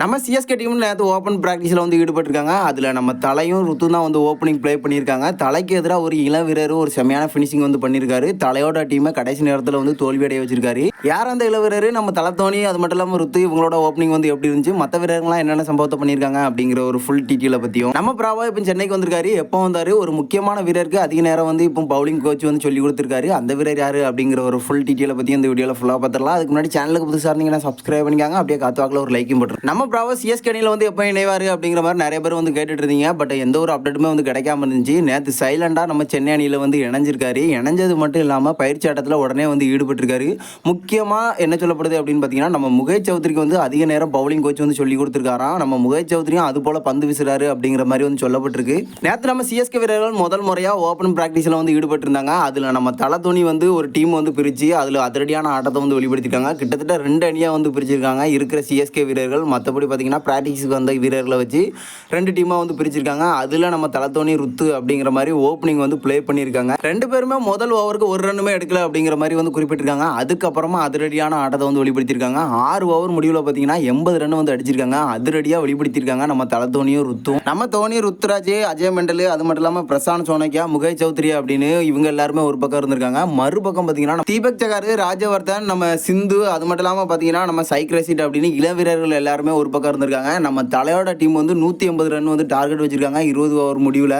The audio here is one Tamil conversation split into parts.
நம்ம சிஎஸ்கே டீமில் நேற்று ஓப்பன் ப்ராக்டிஸில் வந்து ஈடுபட்டிருக்காங்க. அதில் நம்ம தலையும் ருத்து தான் வந்து ஓப்பனிங் ப்ளே பண்ணியிருக்காங்க. தலைக்கு எதிராக ஒரு இளம் வீரர் ஒரு செம்மையான ஃபினிஷிங் வந்து பண்ணியிருக்காரு. தலையோட டீமை கடைசி நேரத்தில் வந்து தோல்வி அடைய வச்சிருக்காரு. யார் அந்த இளம் வீரர் நம்ம தலை தோனி அது மட்டும் இல்லாமல் ருத்து இவங்களோட ஓப்பனிங் வந்து எப்படி இருந்துச்சு? மற்ற வீரர்கள்லாம் என்னென்ன சம்பவத்தை பண்ணியிருக்காங்க அப்படிங்கிற ஒரு ஃபுல் டீட்டெயிலை பற்றியும் நம்ம பிராவா இப்போ சென்னைக்கு வந்திருக்காரு. எப்போ வந்தார்? ஒரு முக்கியமான வீரருக்கு அதிக நேரம் வந்து இப்போ பவுலிங் கோச் வந்து சொல்லி கொடுத்துருக்காரு. அந்த வீரர் யார்? அப்படிங்கிற ஒரு ஃபுல் டீட்டெயிலை பற்றி இந்த வீடியோவில் ஃபுல்லாக பார்த்துடலாம். அதுக்கு முன்னாடி சேனலுக்கு புதுசாக இருந்தீங்கன்னா சப்ஸ்கிரைப் பண்ணிக்காங்க. அப்படியே காத்துவாக்கில் ஒரு லைக்கும் போட்டுரு நம்ம பிராவோ சிஎஸ்கே அணியில் வந்து எப்போ இணைவார் அப்படிங்கிற மாதிரி நிறைய பேர் வந்து கேட்டுட்டு இருந்தீங்க பட் எந்த ஒரு அப்டேட்டுமே வந்து கிடைக்காம இருந்துச்சு. நேற்று சைலண்டாக நம்ம சென்னை அணியில் வந்து இணைஞ்சிருக்காரு. இணைஞ்சது மட்டும் இல்லாமல் பயிற்சி ஆட்டத்தில் உடனே வந்து ஈடுபட்டிருக்காரு. முக்கியமாக என்ன சொல்லப்படுது அப்படின்னு பார்த்தீங்கன்னா நம்ம முகேஷ் சௌத்ரிக்கு வந்து அதிக நேரம் பவுலிங் கோச் வந்து சொல்லி கொடுத்துருக்காராம். நம்ம முகேஷ் சௌத்ரியும் அது போல் பந்து வீசுறாரு அப்படிங்கிற மாதிரி வந்து சொல்லப்பட்டிருக்கு. நேற்று நம்ம சிஎஸ்கே வீரர்கள் முதல் முறையாக ஓப்பன் ப்ராக்டிஸில் வந்து ஈடுபட்டிருந்தாங்க. அதில் நம்ம தலை துணி வந்து ஒரு டீம் வந்து பிரித்து அதில் அதிரடியான ஆட்டத்தை வந்து வெளிப்படுத்திருக்காங்க. கிட்டத்தட்ட ரெண்டு அணியாக வந்து பிரிச்சிருக்காங்க. இருக்கிற சிஎஸ்கே வீரர்கள் மற்றபடி பார்த்தீங்கன்னா ப்ராக்டிஸுக்கு வந்த வீரர்களை வச்சு ரெண்டு டீமாக வந்து பிரிச்சிருக்காங்க. அதில் நம்ம தலத்தோனி ருத்து அப்படிங்கிற மாதிரி ஓப்பனிங் வந்து ப்ளே பண்ணியிருக்காங்க. ரெண்டு பேருமே முதல் ஓவருக்கு ஒரு ரன்னுமே எடுக்கல அப்படிங்கிற மாதிரி வந்து குறிப்பிட்டிருக்காங்க. அதுக்கப்புறமா அதிரடியான ஆட்டத்தை வந்து வெளிப்படுத்தியிருக்காங்க. ஆறு ஓவர் முடிவில் பார்த்தீங்கன்னா எண்பது ரன் வந்து அடிச்சிருக்காங்க. அதிரடியாக வெளிப்படுத்தியிருக்காங்க நம்ம தலத்தோனியும் ருத்தும். நம்ம தோனி ருத்ராஜ் அஜய் மெண்டல் அது மட்டும் இல்லாமல் பிரசாந்த் சோனக்கியா முகை சௌத்ரி அப்படின்னு இவங்க எல்லாருமே ஒரு பக்கம் இருந்திருக்காங்க. மறுபக்கம் பார்த்தீங்கன்னா தீபக் சகாரு ராஜவர்தன் நம்ம சிந்து அது மட்டும் இல்லாமல் பார்த்தீங்கன்னா நம்ம சைக்ரசிட் அப்படின்னு இளம் வீரர்கள் எல்லாருமே ஒரு பக்கம் இருந்திருக்காங்க. நம்ம தலையோட டீம் வந்து நூற்றி எண்பது ரன் வந்து டார்கெட் வச்சுருக்காங்க இருபது ஓவர் முடிவில்.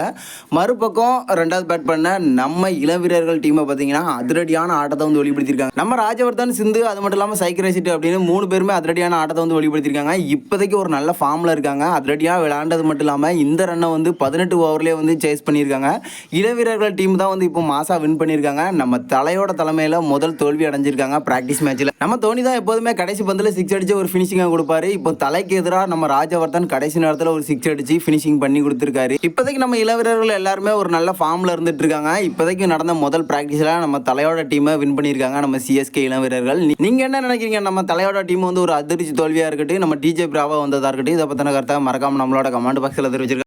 மறுபக்கம் ரெண்டாவது பேட் பண்ண நம்ம இளம் வீரர்கள் டீமை பார்த்தீங்கன்னா அதிரடியான ஆட்டத்தை வந்து வெளிப்படுத்தியிருக்காங்க. நம்ம ராஜவர்தன் சிந்து அது மட்டும் இல்லாமல் சைக் அப்படின்னு மூணு பேருமே அதிரடியான ஆட்டத்தை வந்து வெளிப்படுத்தியிருக்காங்க. இப்போதைக்கு ஒரு நல்ல ஃபார்மில் இருக்காங்க. அதிரடியாக விளையாண்டது மட்டும் இல்லாமல் இந்த ரன்னை வந்து பதினெட்டு ஓவர்லேயே வந்து சேஸ் பண்ணியிருக்காங்க. இளம் வீரர்கள் டீம் தான் வந்து இப்போ மாசாக வின் பண்ணியிருக்காங்க. நம்ம தலையோட தலைமையில் முதல் தோல்வி அடைஞ்சிருக்காங்க ப்ராக்டிஸ் மேட்ச்சில் நம்ம தோனி தான் எப்போதுமே கடைசி பந்தில் சிக்ஸ் அடிச்சு ஒரு ஃபினிஷிங்காக கொடுப்பாரு. இப்போ தலைக்கு எதிராக நம்ம ராஜவர்தன் கடைசி நேரத்தில் ஒரு சிக்ஸ் அடிச்சு ஃபினிஷிங் பண்ணி கொடுத்துருக்காரு. இப்போதைக்கு நம்ம இளவீரர்கள் எல்லாருமே ஒரு நல்ல ஃபார்மில் இருந்துட்டு இருக்காங்க இப்போதைக்கு நடந்த முதல் ப்ராக்டிஸில் நம்ம தலையோட டீமை வின் பண்ணியிருக்காங்க நம்ம சிஎஸ்கே இளவீரர்கள். நீங்கள் நீங்க என்ன நினைக்கிறீங்க? நம்ம தலையோட டீம் வந்து ஒரு அதிர்ச்சி தோல்வியாக இருக்கட்டும் நம்ம டிஜே பிராவா வந்ததாக இருக்கட்டும் இதை பற்றின கருத்தாக மறக்காம நம்மளோட கமெண்ட் பாக்ஸில் தெரிவிச்சிருக்காங்க